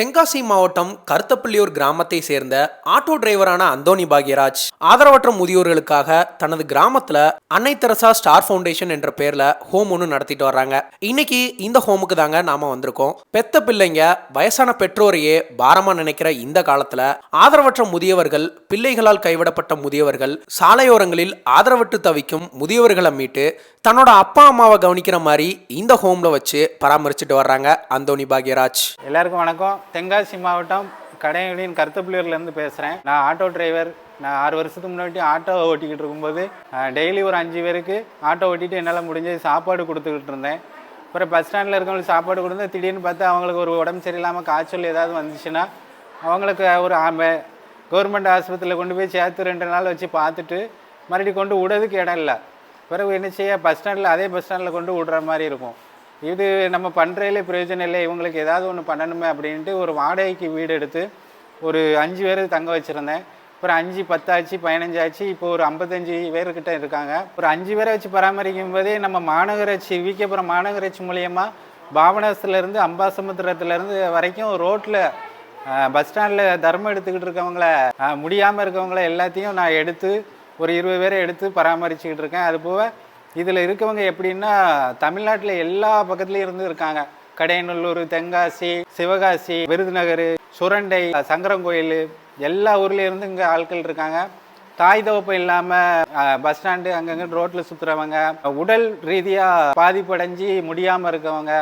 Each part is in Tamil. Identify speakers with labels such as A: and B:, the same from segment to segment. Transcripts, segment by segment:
A: தென்காசி மாவட்டம் கருத்தப்பள்ளியூர் கிராமத்தை சேர்ந்த ஆட்டோ டிரைவரான அந்தோணி பாக்யராஜ். ஆதரவற்ற முதியோர்களுக்காக தனது கிராமத்துல அன்னை தெரசா ஸ்டார் ஃபவுண்டேஷன் என்ற பேர்ல ஹோம் ஒன்று நடத்திட்டு வர்றாங்க. இன்னைக்கு இந்த ஹோமுக்கு தாங்க நாம வந்திருக்கோம். பெத்த பிள்ளைங்க வயசான பெற்றோரையே பாரமா நினைக்கிற இந்த காலத்துல ஆதரவற்ற முதியவர்கள் பிள்ளைகளால் கைவிடப்பட்ட முதியவர்கள் சாலையோரங்களில் ஆதரவற்று தவிக்கும் முதியவர்களை மீட்டு தன்னோட அப்பா அம்மாவை கவனிக்கிற மாதிரி இந்த ஹோம்ல வச்சு பராமரிச்சுட்டு வர்றாங்க அந்தோணி பாக்யராஜ்.
B: எல்லாருக்கும் வணக்கம். தென்காசி மாவட்டம் கடையங்களின் கருத்துப்புள்ளியூர்லேருந்து பேசுகிறேன் நான் ஆட்டோ டிரைவர் நான் ஆறு வருஷத்துக்கு முன்னாடி ஆட்டோ ஓட்டிக்கிட்டு இருக்கும்போது டெய்லி ஒரு அஞ்சு பேருக்கு ஆட்டோ ஓட்டிட்டு என்னால் முடிஞ்சது சாப்பாடு கொடுத்துக்கிட்டு இருந்தேன். அப்புறம் பஸ் ஸ்டாண்டில் இருக்கவங்களுக்கு சாப்பாடு கொடுத்து திடீர்னு பார்த்தா அவங்களுக்கு ஒரு உடம்பு சரியில்லாமல் காய்ச்சல் ஏதாவது வந்துச்சுன்னா அவங்களுக்கு ஒரு கவர்மெண்ட் ஆஸ்பத்திரியில் கொண்டு போய் சேர்த்து ரெண்டு நாள் வச்சு பார்த்துட்டு மறுபடியும் கொண்டு விடுறதுக்கு இடம் இல்லை. பிறகு என்ன செய்ய பஸ் ஸ்டாண்டில் அதே பஸ் ஸ்டாண்டில் கொண்டு விடுற மாதிரி இருக்கும். இது நம்ம பண்ணுறதுல பிரயோஜனம் இல்லை. இவங்களுக்கு ஏதாவது ஒன்று பண்ணணுமே அப்படின்ட்டு ஒரு வாடகைக்கு வீடு எடுத்து ஒரு அஞ்சு பேர் தங்க வச்சுருந்தேன். அப்புறம் அஞ்சு பத்தாச்சு பதினஞ்சாச்சு இப்போ ஒரு ஐம்பத்தஞ்சு பேர்கிட்ட இருக்காங்க. ஒரு அஞ்சு பேரை வச்சு பராமரிக்கும் போதே நம்ம மாநகராட்சி விகேபுரம் மாநகராட்சி மூலயமா பாபநாசத்துலேருந்து அம்பாசமுத்திரத்துலேருந்து வரைக்கும் ரோட்டில் பஸ் ஸ்டாண்டில் தர்மம் எடுத்துக்கிட்டு இருக்கவங்கள முடியாமல் இருக்கவங்கள எல்லாத்தையும் நான் எடுத்து ஒரு இருபது பேரை எடுத்து பராமரிச்சுக்கிட்டு இருக்கேன். அது போக இதில் இருக்கவங்க எப்படின்னா தமிழ்நாட்டில் எல்லா பக்கத்துலேயும் இருந்து இருக்காங்க. கடையநல்லூர் தென்காசி சிவகாசி விருதுநகர் சுரண்டை சங்கரங்கோயில் எல்லா ஊர்லேயும் இருந்து இங்கே ஆட்கள் இருக்காங்க. தாய் தவப்பு இல்லாமல் பஸ் ஸ்டாண்டு அங்கங்கே ரோட்டில் சுற்றுறவங்க உடல் ரீதியாக பாதிப்படைஞ்சு முடியாமல் இருக்கவங்க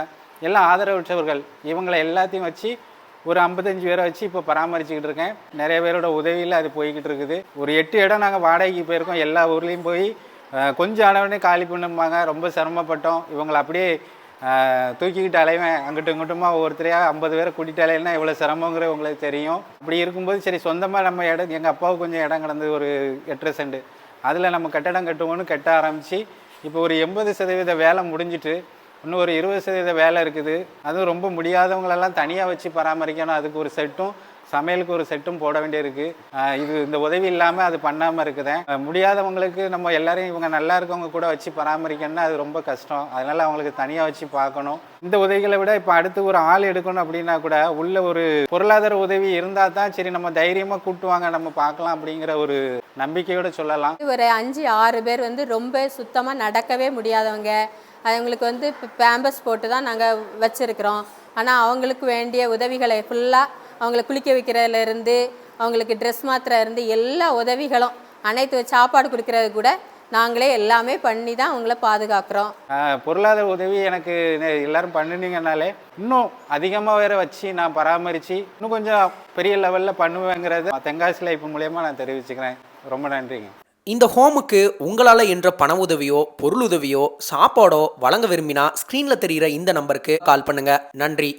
B: எல்லாம் ஆதரவற்றவர்கள் இவங்களை எல்லாத்தையும் வச்சு ஒரு ஐம்பத்தஞ்சு பேரை வச்சு இப்போ பராமரிச்சுக்கிட்டு இருக்கேன். நிறைய பேரோட உதவியில் அது போய்கிட்டு இருக்குது. ஒரு எட்டு இடம் நாங்கள் வாடகைக்கு போயிருக்கோம். எல்லா ஊர்லேயும் போய் கொஞ்சம் அளவுனே காலி பண்ணும்பாங்க. ரொம்ப சிரமப்பட்டோம். இவங்களை அப்படியே தூக்கிக்கிட்டு அலைவேன் அங்கிட்டும் இங்கிட்டுமா ஒவ்வொருத்தரையாக ஐம்பது பேரை கூட்டிகிட்டு அலையினா இவ்வளோ சிரமங்கிறது உங்களுக்கு தெரியும். அப்படி இருக்கும்போது சரி சொந்தமாக நம்ம இடம் எங்கள் அப்பாவுக்கு கொஞ்சம் இடம் கிடந்தது ஒரு எட்டு சென்ட். அதில் நம்ம கட்டடம் கட்டுவோன்னு கட்ட ஆரம்பித்து இப்போ ஒரு எண்பது சதவீத வேலை முடிஞ்சிட்டு இன்னும் ஒரு இருபது சதவீத வேலை இருக்குது. அதுவும் ரொம்ப முடியாதவங்களெல்லாம் தனியாக வச்சு பராமரிக்கணும். அதுக்கு ஒரு செட்டும் சமையலுக்கு ஒரு செட்டும் போட வேண்டியிருக்கு. இருக்குது இது இந்த உதவி இல்லாமல் அது பண்ணாமல் இருக்குதேன் முடியாதவங்களுக்கு நம்ம எல்லாரையும் இவங்க நல்லா இருக்கவங்க கூட வச்சு பராமரிக்கணும்னா அது ரொம்ப கஷ்டம். அதனால் அவங்களுக்கு தனியாக வச்சு பார்க்கணும். இந்த உதவிகளை விட இப்போ அடுத்து ஒரு ஆள் எடுக்கணும் அப்படின்னா கூட உள்ள ஒரு பொருளாதார உதவி இருந்தால் தான் சரி நம்ம தைரியமாக கூட்டுவாங்க நம்ம பார்க்கலாம் அப்படிங்கிற ஒரு நம்பிக்கையோட சொல்லலாம்.
C: ஒரு அஞ்சு ஆறு பேர் வந்து ரொம்ப சுத்தமாக நடக்கவே முடியாதவங்க. அவங்களுக்கு வந்து இப்போ பேம்பஸ் போட்டு தான் நாங்கள் வச்சுருக்கிறோம். ஆனால் அவங்களுக்கு வேண்டிய உதவிகளை ஃபுல்லாக அவங்கள குளிக்க வைக்கிறதுலேருந்து அவங்களுக்கு ட்ரெஸ் மாத்திரை இருந்து எல்லா உதவிகளும் அனைத்து சாப்பாடு கொடுக்கறது கூட நாங்களே எல்லாமே பண்ணி தான் அவங்கள பாதுகாக்கிறோம்.
B: பொருளாதார உதவி எனக்கு எல்லாரும் பண்ணுனீங்கனாலே இன்னும் அதிகமாக வேற வச்சு நான் பராமரித்து இன்னும் கொஞ்சம் பெரிய லெவலில் பண்ணுவேங்கிறது தென்காசி லைஃப் மூலயமா நான் தெரிவிச்சுக்கிறேன். ரொம்ப நன்றிங்க.
A: இந்த ஹோமுக்கு உங்களால் என்ற பண உதவியோ பொருள் உதவியோ சாப்பாடோ வழங்க விரும்பினா ஸ்க்ரீனில் தெரிகிற இந்த நம்பருக்கு கால் பண்ணுங்க. நன்றி.